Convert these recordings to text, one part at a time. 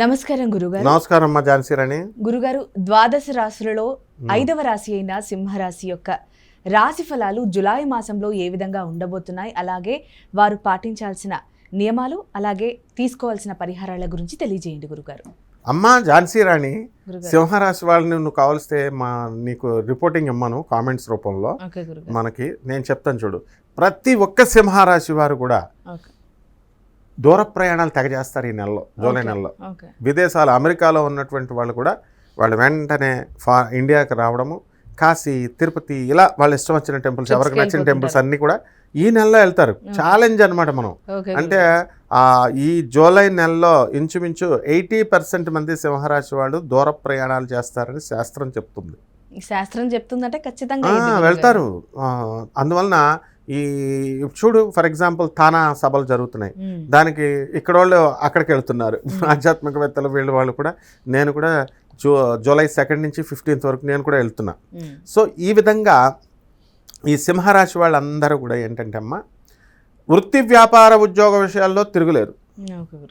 నమస్కారం గురుగారు. నమస్కారం అమ్మా ఝాన్సీ రాణి. గురుగారు ద్వాదశ రాశులలో ఐదవ రాశి అయిన సింహరాశి యొక్క రాశి ఫలాలు జులై మాసంలో ఏ విధంగా ఉండబోతున్నాయి అలాగే వారు పాటించాల్సిన నియమాలు అలాగే తీసుకోవాల్సిన పరిహారాల గురించి తెలియజేయండి గురుగారు. అమ్మా ఝాన్సీ రాణి గురుగారు. సింహరాశి వాళ్ళని నువ్వు కావలిస్తే మా నీకు రిపోర్టింగ్ ఇమ్మను కామెంట్స్ రూపంలో. మనకి నేను చెప్తాను చూడు ప్రతి ఒక్క సింహరాశి వారు కూడా దూర ప్రయాణాలు తెగ చేస్తారు ఈ నెలలో జూలై నెలలో. విదేశాలు అమెరికాలో ఉన్నటువంటి వాళ్ళు కూడా వాళ్ళు వెంటనే ఫా ఇండియాకి రావడము కాశీ తిరుపతి ఇలా వాళ్ళు ఇష్టం వచ్చిన టెంపుల్స్ ఎవరికి నచ్చిన టెంపుల్స్. అన్నీ కూడా ఈ నెలలో వెళ్తారు. ఛాలెంజ్ అన్నమాట మనం. అంటే ఈ జూలై నెలలో ఇంచుమించు ఎయిటీ పర్సెంట్ మంది సింహరాశి వాళ్ళు దూర ప్రయాణాలు చేస్తారని శాస్త్రం చెప్తుంది. శాస్త్రం చెప్తుందంటే ఖచ్చితంగా. వెళ్తారు. అందువలన ఈ చూడు ఫర్ ఎగ్జాంపుల్ తానా సభలు జరుగుతున్నాయి. దానికి ఇక్కడ వాళ్ళు అక్కడికి వెళ్తున్నారు. ఆధ్యాత్మికవేత్తలు వీళ్ళు వాళ్ళు కూడా నేను కూడా జూ జూలై సెకండ్ నుంచి ఫిఫ్టీన్త్ వరకు నేను కూడా వెళ్తున్నా. సో ఈ విధంగా ఈ సింహరాశి వాళ్ళందరూ కూడా ఏంటంటే అమ్మ వృత్తి వ్యాపార ఉద్యోగ విషయాల్లో తిరుగులేరు.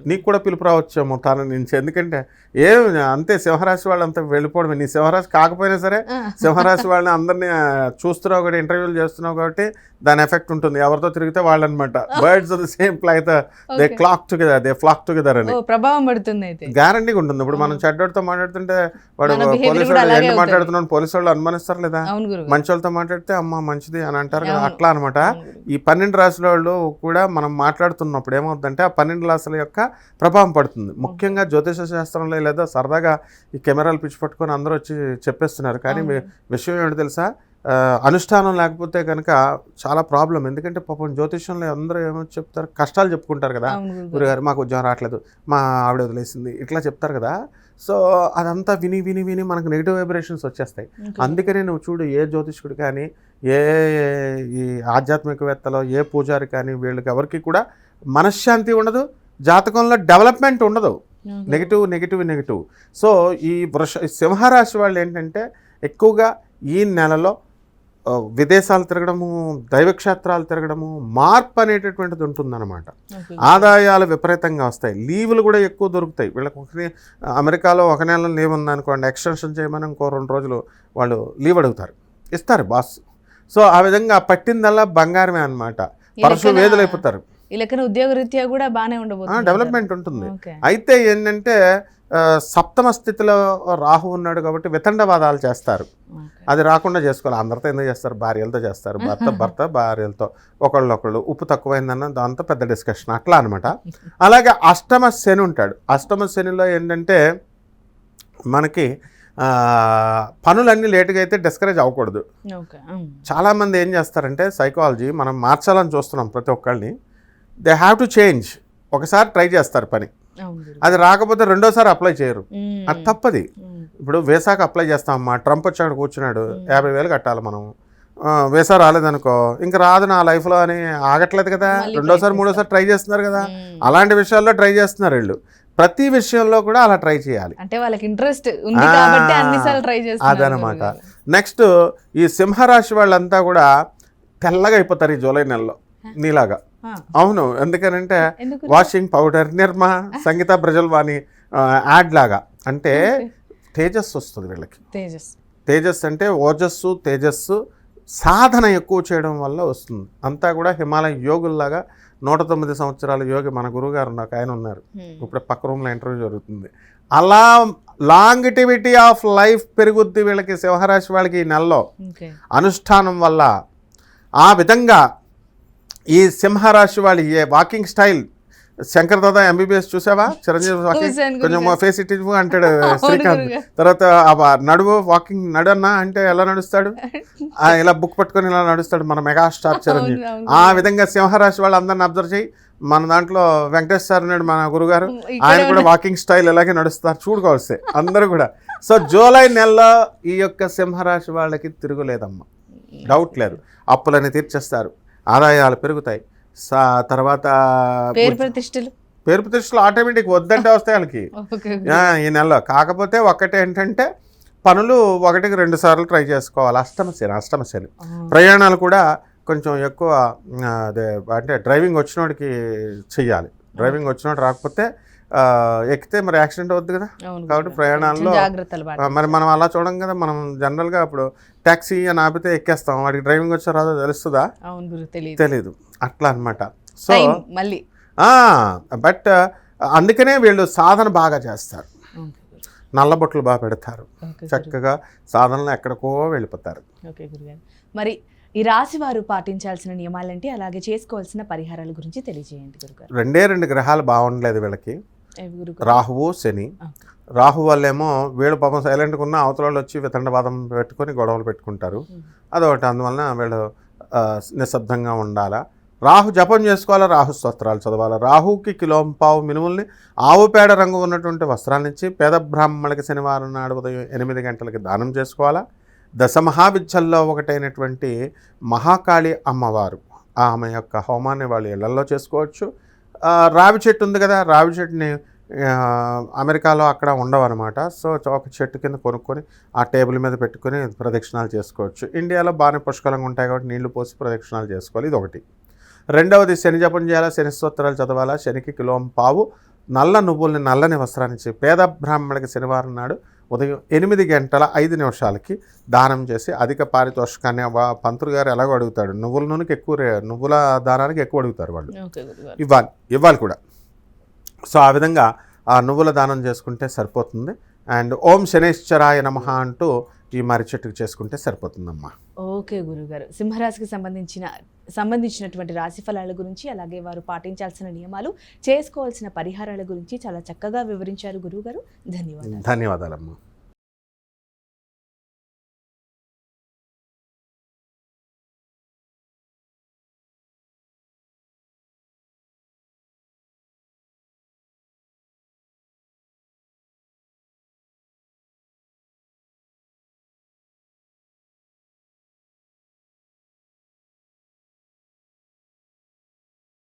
నీకు కూడా పిలుపు రావచ్చేమో తన నుంచి. ఎందుకంటే ఏం అంతే సింహరాశి వాళ్ళంతా వెళ్ళిపోవడమే. నీ సింహరాశి కాకపోయినా సరే సింహరాశి వాళ్ళని అందరినీ చూస్తున్నావు కాబట్టి ఇంటర్వ్యూలు చేస్తున్నావు కాబట్టి దాని ఎఫెక్ట్ ఉంటుంది. ఎవరితో తిరిగితే వాళ్ళు అనమాట birds the same flight they. Flock together they flock together అని. ప్రభావం పడుతుంది అయితే. గ్యారంటీగా ఉంటుంది. ఇప్పుడు మనం. చెడ్డోడితో మాట్లాడుతుంటే వాడు పోలీసు వాళ్ళు అవుతుంది. మాట్లాడుతున్నాను పోలీసు వాళ్ళు అనుమానిస్తారు లేదా? మంచి వాళ్ళతో మాట్లాడితే అమ్మ మంచిది అని అంటారు కదా. అట్లా అనమాట ఈ పన్నెండు రాశుల వాళ్ళు కూడా మనం మాట్లాడుతున్నప్పుడు ఏమవుతుందంటే ఆ పన్నెండు రాశుల యొక్క ప్రభావం పడుతుంది. ముఖ్యంగా జ్యోతిష శాస్త్రంలో లేదా సరదాగా ఈ కెమెరాలు పిచ్చి పట్టుకొని అందరూ వచ్చి చెప్పేస్తున్నారు. కానీ విషయం ఏంటో తెలుసా? అనుష్ఠానం లేకపోతే కనుక చాలా ప్రాబ్లం ఎందుకంటే పాపం జ్యోతిషంలో అందరూ ఏమో చెప్తారు? కష్టాలు చెప్పుకుంటారు కదా. గురుగారు. మాకు ఉద్యోగం రావట్లేదు. మా ఆవిడ వదిలేసింది. ఇట్లా చెప్తారు కదా. సో అదంతా విని విని విని మనకు నెగిటివ్ వైబ్రేషన్స్ వచ్చేస్తాయి. అందుకనే నువ్వు చూడు ఏ జ్యోతిష్కుడు కానీ ఏ ఈ ఆధ్యాత్మికవేత్తలో ఏ పూజారి కానీ వీళ్ళకి ఎవరికి కూడా మనశ్శాంతి ఉండదు. జాతకంలో డెవలప్మెంట్ ఉండదు. Negative negative negative. సో ఈ వృష ఈ సింహరాశి వాళ్ళు ఏంటంటే ఎక్కువగా ఈ నెలలో విదేశాలు తిరగడము దైవక్షేత్రాలు తిరగడము మార్పు అనేటటువంటిది ఉంటుందన్నమాట. ఆదాయాలు విపరీతంగా వస్తాయి. లీవులు కూడా ఎక్కువ దొరుకుతాయి. వీళ్ళకి ఒక అమెరికాలో ఒక నెల లీవ్ ఉందనుకోండి ఎక్స్టెన్షన్ చేయమని ఇంకో రెండు రోజులు వాళ్ళు లీవ్ అడుగుతారు. ఇస్తారు బాస్. సో ఆ విధంగా పట్టిందల్లా బంగారమే అనమాట పరశు వేదులు అయిపోతారు ఈ లెక్కన ఉద్యోగ రీత్యా కూడా బాగానే ఉండబోతుంది. డెవలప్మెంట్ ఉంటుంది. అయితే ఏంటంటే సప్తమ స్థితిలో రాహు ఉన్నాడు కాబట్టి వితండవాదాలు చేస్తారు. అది రాకుండా చేసుకోవాలి. అందరితో ఎందుకు చేస్తారు? భార్యలతో చేస్తారు. భర్త భర్త భార్యలతో. ఒకళ్ళొకళ్ళు ఉప్పు తక్కువైందన్న దాంతో పెద్ద డిస్కషన్ అట్లా అనమాట అలాగే అష్టమ శని ఉంటాడు. అష్టమ శనిలో ఏంటంటే మనకి పనులన్నీ లేటుగా అయితే డిస్కరేజ్ అవ్వకూడదు. చాలామంది ఏం చేస్తారంటే సైకాలజీ మనం మార్చాలని చూస్తున్నాం ప్రతి ఒక్కళ్ళని. They have to change. ఒకసారి ట్రై చేస్తారు పని. అది రాకపోతే రెండోసారి అప్లై చేయరు. అది తప్పది. ఇప్పుడు వేసాక అప్లై చేస్తామమ్మా ట్రంప్ వచ్చాడు కూర్చున్నాడు. యాభై వేలు కట్టాలి మనం. వేసా రాలేదనుకో. ఇంకా రాదు నా లైఫ్లో అని ఆగట్లేదు కదా. రెండోసారి మూడోసారి ట్రై చేస్తున్నారు కదా. అలాంటి విషయాల్లో ట్రై చేస్తున్నారు వీళ్ళు. ప్రతి విషయంలో కూడా అలా ట్రై చేయాలి. అంటే వాళ్ళకి ఇంట్రెస్ట్ ఉంది ఆ, కాబట్టి అన్నిసార్లు ట్రై అదనమాట. నెక్స్ట్ ఈ సింహరాశి వాళ్ళంతా కూడా తెల్లగా అయిపోతారు ఈ జూలై నెలలో. నీలాగా. అవును ఎందుకనంటే ఎందుకు? వాషింగ్ పౌడర్ నిర్మా సంగీత బ్రజల్వాణి యాడ్ లాగా. అంటే తేజస్సు వస్తుంది వీళ్ళకి. తేజస్ తేజస్సు అంటే ఓజస్సు తేజస్సు సాధన ఎక్కువ చేయడం వల్ల వస్తుంది. అంతా కూడా హిమాలయ యోగుల్లాగా నూట తొమ్మిది సంవత్సరాల యోగి మన గురువుగారు నాకు ఆయన ఉన్నారు. ఇప్పుడు పక్క రూమ్లో ఇంటర్వ్యూ జరుగుతుంది. అలా లాంగిటివిటీ ఆఫ్ లైఫ్ పెరుగుద్ది వీళ్ళకి సింహరాశి వాళ్ళకి ఈ నెలలో. అనుష్ఠానం వల్ల ఆ విధంగా ఈ సింహరాశి వాళ్ళు ఏ walking style? Shankar Dada MBBS చూసావా? చిరంజీవి వాకింగ్? కొంచెం. ఫేస్ ఇట్ అంటాడు శ్రీకాంత్. తర్వాత నడువు వాకింగ్ నడన్నా అంటే ఎలా నడుస్తాడు? ఇలా బుక్ పట్టుకొని ఇలా నడుస్తాడు మన మెగాస్టార్ చిరంజీవి. ఆ. విధంగా సింహరాశి వాళ్ళందరిని అబ్జర్వ్ చేయి. మన దాంట్లో వెంకటేష్ సార్ ఉన్నాడు మన గురుగారు. ఆయన కూడా వాకింగ్ స్టైల్ ఇలాగే నడుస్తారు. చూడుకోవాల్సి అందరూ కూడా. సో జూలై నెలలో ఈ యొక్క సింహరాశి వాళ్ళకి తిరుగులేదమ్మా. డౌట్ లేదు. అప్పులని తీర్చేస్తారు. ఆదాయాలు పెరుగుతాయి. సా తర్వాత పేరు ప్రతిష్టలు? పేరు ప్రతిష్టలు ఆటోమేటిక్ వద్దంటే వస్తాయి వాళ్ళకి. ఈ నెలలో. కాకపోతే ఒకటి ఏంటంటే పనులు ఒకటికి రెండు సార్లు ట్రై చేసుకోవాలి. అష్టమ శని అష్టమ శని ప్రయాణాలు కూడా కొంచెం ఎక్కువ అదే అంటే డ్రైవింగ్ వచ్చినోడికి చెయ్యాలి. డ్రైవింగ్ వచ్చినోడు రాకపోతే ఎక్కితే మరి యాక్సిడెంట్ అవుద్ది కదా? కాబట్టి. ప్రయాణాల్లో. మరి మనం అలా చూడం కదా మనం జనరల్గా ఇప్పుడు ట్యాక్సీ అని ఆపితే ఎక్కేస్తాం. వాడికి డ్రైవింగ్ వచ్చో రాదో తెలుస్తుందా? తెలియదు తెలీదు. అట్లా అన్నమాట. సో మళ్ళీ. బట్ అందుకనే వీళ్ళు సాధన బాగా చేస్తారు. గురు. నల్లబొట్లు బాగా పెడతారు. చక్కగా సాధనలో ఎక్కడికో వెళ్ళిపోతారు. ఓకే గురుగారు. మరి ఈ రాశి వారు పాటించాల్సిన నియమాలేంటి? అలాగే చేసుకోవాల్సిన పరిహారాల గురించి తెలియజేయండి రెండే రెండు గ్రహాలు బాగుండలేదు వీళ్ళకి. రాహువు శని. రాహు వల్లేమో వీళ్ళు పాపం సైలెంట్గా ఉన్న అవతల వాళ్ళు వచ్చి వితండవాదం పెట్టుకొని గొడవలు పెట్టుకుంటారు. అదొకటి. అందువలన వీళ్ళు నిశ్శబ్దంగా ఉండాలా. రాహు జపం చేసుకోవాలా? రాహు స్తోత్రాలు చదవాలా? రాహుకి కిలోంపావు మినుముల్ని ఆవు పేడ రంగు ఉన్నటువంటి వస్త్రాన్నిచ్చి పేద బ్రాహ్మణులకి శనివారం నాడు ఉదయం ఎనిమిది గంటలకి దానం చేసుకోవాలా? దశ మహావిద్యల్లో ఒకటైనటువంటి మహాకాళి అమ్మవారు ఆమె యొక్క హోమాన్ని వాళ్ళు ఇళ్ళలో చేసుకోవచ్చు. రావి చెట్టు ఉంది కదా రావి చెట్టుని అమెరికాలో అక్కడ ఉండవన్నమాట. సో ఒక చెట్టు కింద కొనుక్కొని ఆ టేబుల్ మీద పెట్టుకొని ప్రదక్షిణాలు చేసుకోవచ్చు. ఇండియాలో బాగానే పుష్కలంగా ఉంటాయి కాబట్టి నీళ్ళు పోసి ప్రదక్షిణాలు చేసుకోవాలి. ఇది ఒకటి రెండవది శని జపం చేయాలా? శని స్తోత్రాలు చదవాలా? శనికి కిలోం పావు. నల్ల నువ్వుల్ని నల్లని వస్త్రాన్ని ఇచ్చి పేద బ్రాహ్మణుడికి శనివారం నాడు ఉదయం ఎనిమిది గంటల ఐదు నిమిషాలకి దానం చేసి అధిక పారితోషికాన్ని వా- పంతులు గారు ఎలాగో అడుగుతాడు. నువ్వుల నూనెకి ఎక్కువ నువ్వుల దానానికి ఎక్కువ అడుగుతారు వాళ్ళు. ఇవ్వాలి ఇవ్వాలి కూడా. సో ఆ విధంగా ఆ నువ్వుల దానం చేసుకుంటే సరిపోతుంది. అండ్ ఓం శనేశ్వరాయ నమః అంటూ ఈ మర్రి చెట్టుకు చేసుకుంటే సరిపోతుందమ్మా. ఓకే గురుగారు. సింహరాశికి సంబంధించిన సంబంధించినటువంటి రాశి ఫలాల గురించి అలాగే వారు పాటించాల్సిన నియమాలు చేసుకోవాల్సిన పరిహారాల గురించి చాలా చక్కగా వివరించారు గురుగారు. ధన్యవాదాలు. ధన్యవాదాలమ్మా.